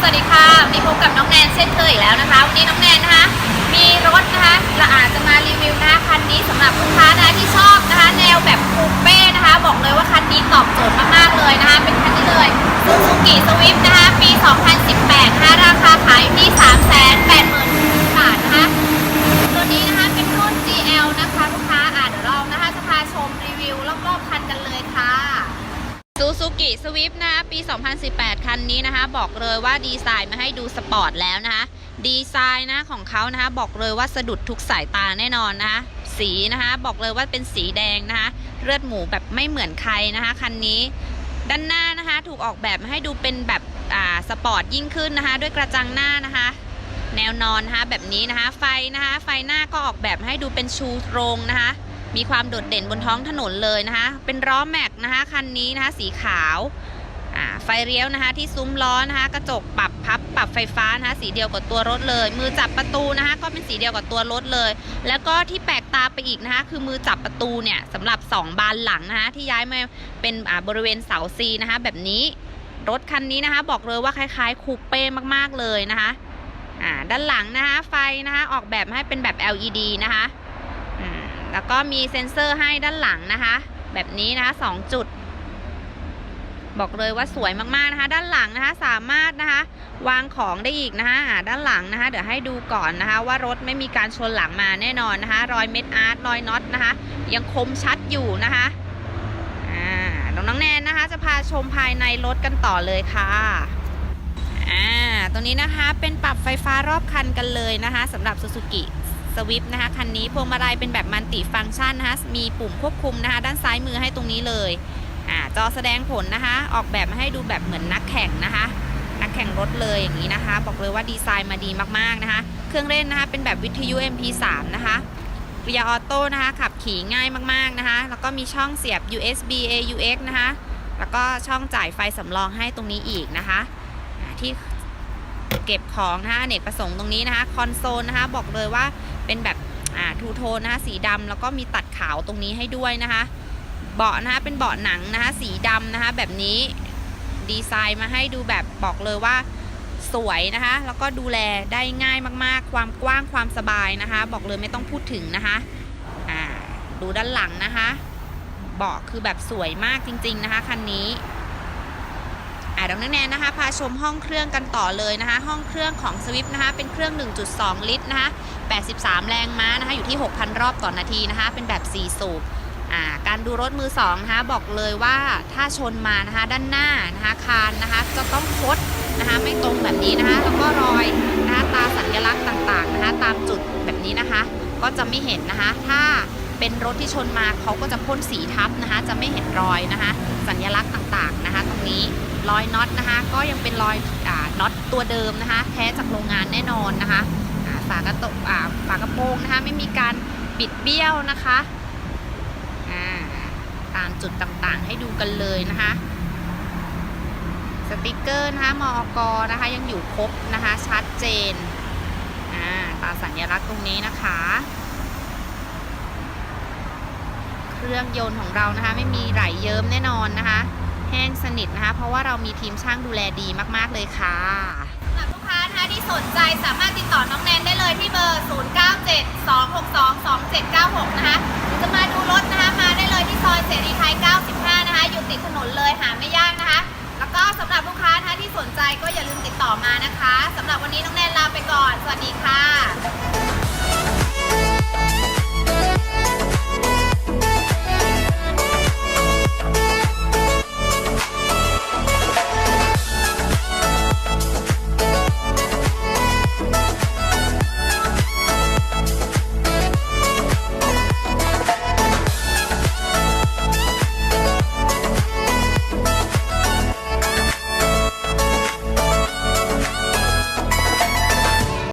สวัสดีค่ะวันนี้พบกับน้องแนนเช่นเคยอีกแล้วนะคะวันนี้น้องแนนนะคะ มีรถนะคะเราอาจจะมารีวิวนะคะคันนี้สำหรับลูกค้านะคะที่ชอบนะคะ แนวแบบคูเป้นะคะ บอกเลยว่าคันนี้ตอบโจทย์มากๆเลยนะคะ เป็นคันนี้เลยซูซูกิสวิฟนะคะ ปี 2018นะคะราคาขายที่ 380,000บาทนะคะ ตัวนี้นะคะเป็นรุ่น GL นะคะ ลูกค้าอ่าเดี๋ยวเรานะคะจะพาชมรีวิวรอบๆคันกันเลยค่ะ ซูซูกิสวิฟนะคะปี 2018 คันนี้นะคะ บอกเลยว่าดีไซน์มาให้ดูสปอร์ตแล้วนะคะ ดีไซน์นะของเขานะคะ บอกเลยว่าสะดุดทุกสายตาแน่นอนนะคะสีนะคะ บอกเลยว่าเป็นสีแดงนะคะ เลือดหมูแบบไม่เหมือนใครนะคะ คันนี้ ด้านหน้านะคะ ถูกออกแบบมาให้ดูเป็นแบบอ่าสปอร์ตยิ่งขึ้นนะคะ ด้วยกระจังหน้านะคะ แนวนอนนะคะแบบนี้นะคะ ไฟนะคะ ไฟหน้าก็ออกแบบมาให้ดูเป็นชูตรงนะคะ มีความโดดเด่นบนท้องถนนเลยนะคะ เป็นล้อแม็กนะคะคันนี้นะคะสีขาวไฟเลี้ยวนะคะที่ซุ้มล้อนะคะกระจกปรับพับปรับไฟฟ้านะคะสีเดียวกับตัวรถเลย มือจับประตูนะคะก็เป็นสีเดียวกับตัวรถเลย แล้วก็ที่แปลกตาไปอีกนะคะคือมือจับประตูเนี่ยสำหรับ 2 บานหลังนะคะที่ย้ายมาเป็นบริเวณเสาซีนะคะแบบนี้รถคันนี้นะคะบอกเลยว่าคล้ายๆคูเป้มากๆเลยนะคะด้านหลังนะคะไฟนะคะออกแบบให้เป็นแบบ LED นะคะ แล้วก็มีเซ็นเซอร์ให้ด้านหลังนะคะ แบบนี้นะคะสองจุด บอกเลยว่าสวยมากๆนะคะ ด้านหลังนะคะสามารถนะคะ วางของได้อีกนะคะด้านหลังนะคะ เดี๋ยวให้ดูก่อนนะคะ ว่ารถไม่มีการชนหลังมาแน่นอนนะคะ รอยเม็ดอาร์ตรอยน็อตนะคะ ยังคมชัดอยู่นะคะอ่าน้องน้องแนนนะคะจะพาชมภายในรถกันต่อเลยค่ะอ่าตรงนี้นะคะเป็นปรับไฟฟ้ารอบคันกันเลยนะคะสำหรับ Suzuki สวิฟนะคะคันนี้พวงมาลัยเป็นแบบมัลติฟังก์ชันนะคะมีปุ่มควบคุมนะคะด้านซ้ายมือให้ตรงนี้เลยอ่าจอแสดงผลนะคะ ออกแบบมาให้ดูแบบเหมือนนักแข่งนะคะ นักแข่งรถเลยอย่างนี้นะคะ บอกเลยว่าดีไซน์มาดีมากๆนะคะ เครื่องเล่นนะคะเป็นแบบวิทยุ MP3 นะคะเรียออโต้นะคะขับขี่ง่ายมากๆนะคะ แล้วก็มีช่องเสียบ USB AUX นะคะ แล้วก็ช่องจ่ายไฟสำรองให้ตรงนี้อีกนะคะที่เก็บของนะคะเนกประสงค์ตรงนี้นะคะ คอนโซลนะคะ บอกเลยว่า เป็นแบบอ่าทูโทนนะคะสีดำแล้วก็มีตัดขาวตรงนี้ให้ด้วยนะคะ เบาะนะคะเป็นเบาะหนังนะคะสีดำนะคะแบบนี้ดีไซน์มาให้ดูแบบบอกเลยว่าสวยนะคะ แล้วก็ดูแลได้ง่ายมากๆ ความกว้างความสบายนะคะ บอกเลยไม่ต้องพูดถึงนะคะอ่าดูด้านหลังนะคะ เบาะคือแบบสวยมากจริง ๆนะคะคันนี้ อ่าดังนั้นแนนนะคะพาชมห้องเครื่องกันต่อเลยนะคะ ห้องเครื่องของสวิฟนะคะเป็นเครื่อง 1.2 ลิตรนะคะ83 แรงม้านะคะอยู่ที่ 6,000 รอบต่อนาทีนะคะ เป็นแบบ 4 สูบอ่าการดูรถมือสองนะคะบอกเลยว่าถ้าชนมานะคะด้านหน้านะคะคานนะคะจะต้องคดนะคะไม่ตรงแบบนี้นะคะแล้วก็รอยนะคะตาสัญลักษณ์ต่างๆนะคะตามจุดแบบนี้นะคะ ก็จะไม่เห็นนะคะ ถ้าเป็นรถที่ชนมาเขาก็จะพ่นสีทับนะคะ จะไม่เห็นรอยนะคะ สัญลักษณ์ต่างๆนะคะ ตรงนี้ รอยน็อตนะคะ ก็ยังเป็นรอยอน็อตตัวเดิมนะคะ แท้จากโรงงานแน่นอนนะคะฝากระโตอ่าฝากระโปรงนะคะ ไม่มีการปิดเบี้ยวนะคะาตามจุดต่างๆ ให้ดูกันเลยนะคะสติกเกอร์นะคะมอกนะคะยังอยู่ครบนะคะ ชัดเจนอ่าตาสัญลักษณ์ตรงนี้นะคะ เครื่องยนต์ของเรานะคะ ไม่มีไหลเยิ้มแน่นอนนะคะ ห้งสนิทนะคะ เพราะว่าเรามีทีมช่างดูแลดีมากๆเลยค่ะสำหรับลูกค้านะคะที่สนใจสามารถติดต่อน้องแนนได้เลยที่เบอร์ 0972622796 นะคะหรือจะมาดูรถนะคะ มาได้เลยที่ซอยเสรีไทย 95 นะคะ อยู่ติดถนนเลยหาไม่ยากนะคะ แล้วก็